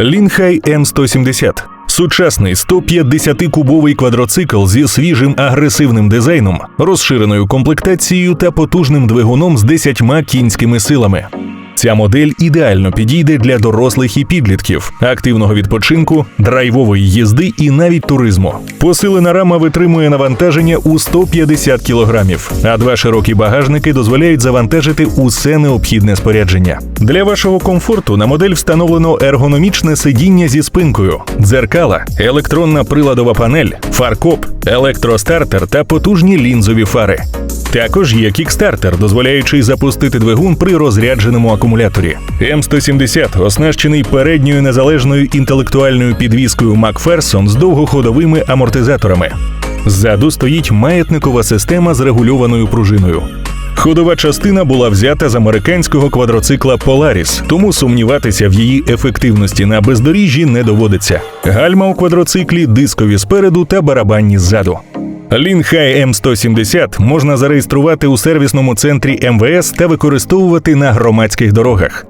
Лінхай М170 сучасний 150-кубовий квадроцикл зі свіжим агресивним дизайном, розширеною комплектацією та потужним двигуном з 10 кінськими силами. Ця модель ідеально підійде для дорослих і підлітків, активного відпочинку, драйвової їзди і навіть туризму. Посилена рама витримує навантаження у 150 кілограмів, а два широкі багажники дозволяють завантажити усе необхідне спорядження. Для вашого комфорту на модель встановлено ергономічне сидіння зі спинкою, дзеркала, електронна приладова панель, фаркоп, електростартер та потужні лінзові фари. Також є кікстартер, дозволяючий запустити двигун при розрядженому акумуляторі. М170 оснащений передньою незалежною інтелектуальною підвіскою Макферсон з довгоходовими амортизаторами. Ззаду стоїть маятникова система з регульованою пружиною. Ходова частина була взята з американського квадроцикла Polaris, тому сумніватися в її ефективності на бездоріжжі не доводиться. Гальма у квадроциклі дискові спереду та барабанні ззаду. Лінхай М170 можна зареєструвати у сервісному центрі МВС та використовувати на громадських дорогах.